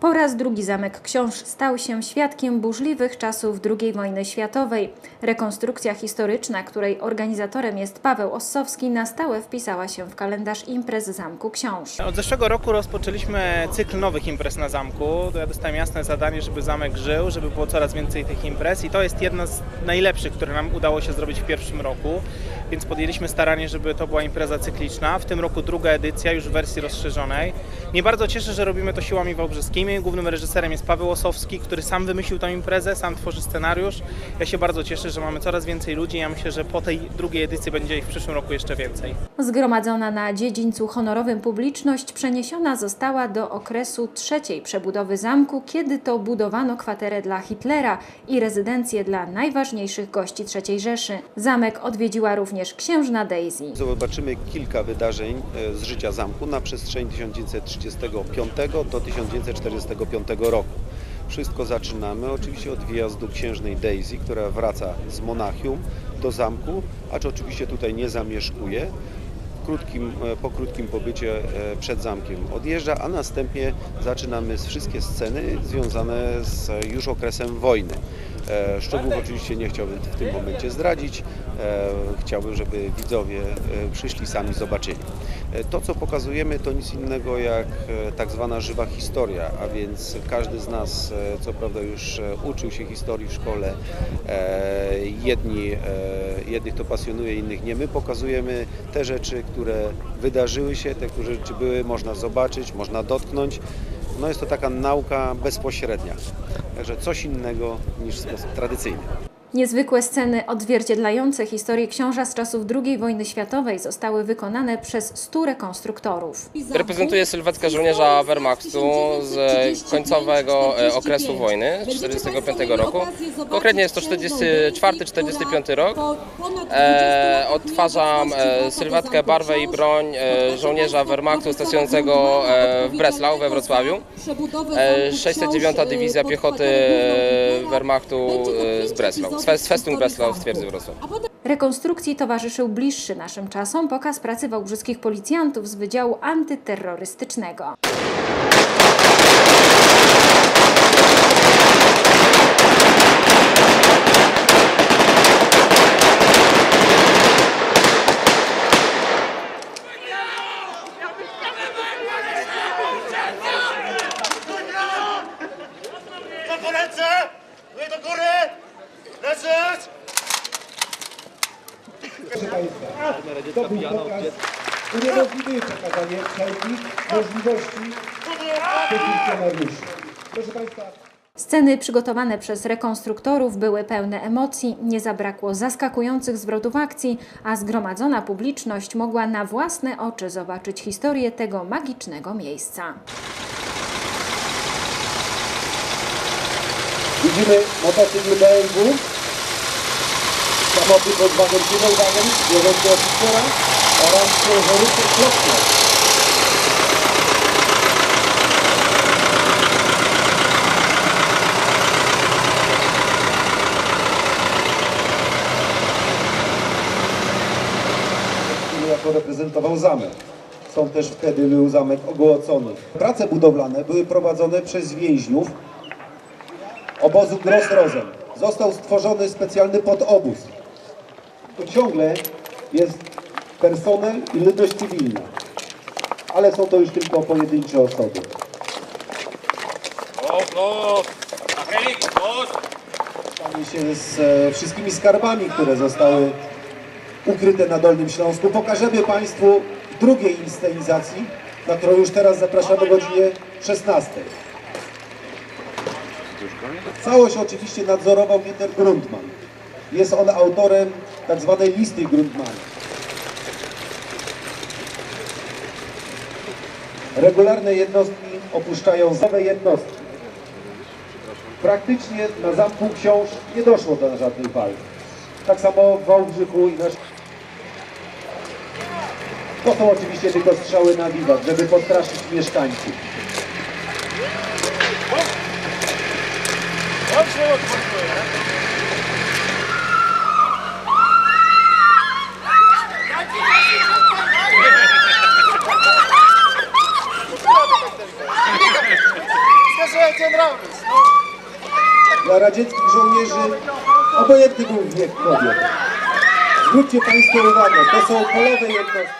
Po raz drugi Zamek Książ stał się świadkiem burzliwych czasów II wojny światowej. Rekonstrukcja historyczna, której organizatorem jest Paweł Ossowski, na stałe wpisała się w kalendarz imprez Zamku Książ. Od zeszłego roku rozpoczęliśmy cykl nowych imprez na zamku. Ja dostałem jasne zadanie, żeby zamek żył, żeby było coraz więcej tych imprez i to jest jedna z najlepszych, które nam udało się zrobić w pierwszym roku, więc podjęliśmy staranie, żeby to była impreza cykliczna. W tym roku druga edycja, już w wersji rozszerzonej. Mnie bardzo cieszę, że robimy to siłami wałbrzeskimi. Głównym reżyserem jest Paweł Osowski, który sam wymyślił tę imprezę, sam tworzy scenariusz. Ja się bardzo cieszę, że mamy coraz więcej ludzi. Ja myślę, że po tej drugiej edycji będzie ich w przyszłym roku jeszcze więcej. Zgromadzona na dziedzińcu honorowym publiczność przeniesiona została do okresu trzeciej przebudowy zamku, kiedy to budowano kwaterę dla Hitlera i rezydencję dla najważniejszych gości III Rzeszy. Zamek odwiedziła również księżna Daisy. Zobaczymy kilka wydarzeń e, z życia zamku na przestrzeni 1935 do 1945 roku. Wszystko zaczynamy oczywiście od wyjazdu księżnej Daisy, która wraca z Monachium do zamku, acz oczywiście tutaj nie zamieszkuje. Krótkim, e, po krótkim pobycie e, przed zamkiem odjeżdża, a następnie zaczynamy z wszystkie sceny związane z e, już okresem wojny. Szczegółów oczywiście nie chciałbym w tym momencie zdradzić. Chciałbym, żeby widzowie przyszli sami zobaczyli. E, To, co pokazujemy, to nic innego jak e, tak zwana żywa historia, a więc każdy z nas, e, co prawda już uczył się historii w szkole, jedni, jednych to pasjonuje, innych nie. My pokazujemy te rzeczy, które wydarzyły się, te, które rzeczy były, można zobaczyć, można dotknąć. No jest to taka nauka bezpośrednia, także coś innego niż sposób tradycyjny. Niezwykłe sceny odzwierciedlające historię książa z czasów II wojny światowej zostały wykonane przez stu rekonstruktorów. Reprezentuję sylwetkę żołnierza Wehrmachtu z końcowego e, okresu wojny, z 1945 roku. Konkretnie jest to 44-45 rok. E, odtwarzam e, sylwetkę, barwę i broń e, żołnierza Wehrmachtu stacjonującego w Breslau we Wrocławiu. E, 609 Dywizja Piechoty Wehrmachtu z Breslau, z Fest- z Festung Breslau w twierdzy Wrocław. Rekonstrukcji towarzyszył bliższy naszym czasom pokaz pracy wałbrzyskich policjantów z Wydziału Antyterrorystycznego. Ręce! Leżeć! Proszę Państwa, to był pokaz uniemożliwiły przekazanie wszelkich możliwości tych funkcjonariuszy. Proszę Państwa, Sceny przygotowane przez rekonstruktorów były pełne emocji, nie zabrakło zaskakujących zwrotów akcji, a zgromadzona publiczność mogła na własne oczy zobaczyć historię tego magicznego miejsca. Widzimy motocykl BMW, samochód wagą ciężarowym, bieżący oficera oraz ciężarówkę Klopkę. jako reprezentował zamek. Stąd też wtedy był zamek ogołocony. Prace budowlane były prowadzone przez więźniów obozu Gross-Rosen. Został stworzony specjalny podobóz. To ciągle jest personel i ludność cywilna. Ale są to już tylko pojedyncze osoby. Stanie się z e, wszystkimi skarbami, które zostały ukryte na Dolnym Śląsku. Pokażemy Państwu drugiej inscenizacji, na którą już teraz zapraszamy o godzinie 16. Całość oczywiście nadzorował Peter Grundman. Jest on autorem tak zwanej listy Grundmana. Regularne jednostki opuszczają nowe jednostki. Praktycznie na Zamku Książ nie doszło do żadnych walk. Tak samo w Wałbrzychu i na... To są oczywiście tylko strzały na wiwat, żeby postraszyć mieszkańców. Dla radzieckich żołnierzy obojętny był wiek kobiet. Zwróćcie Państwo uwagę, to są polowe jednostki.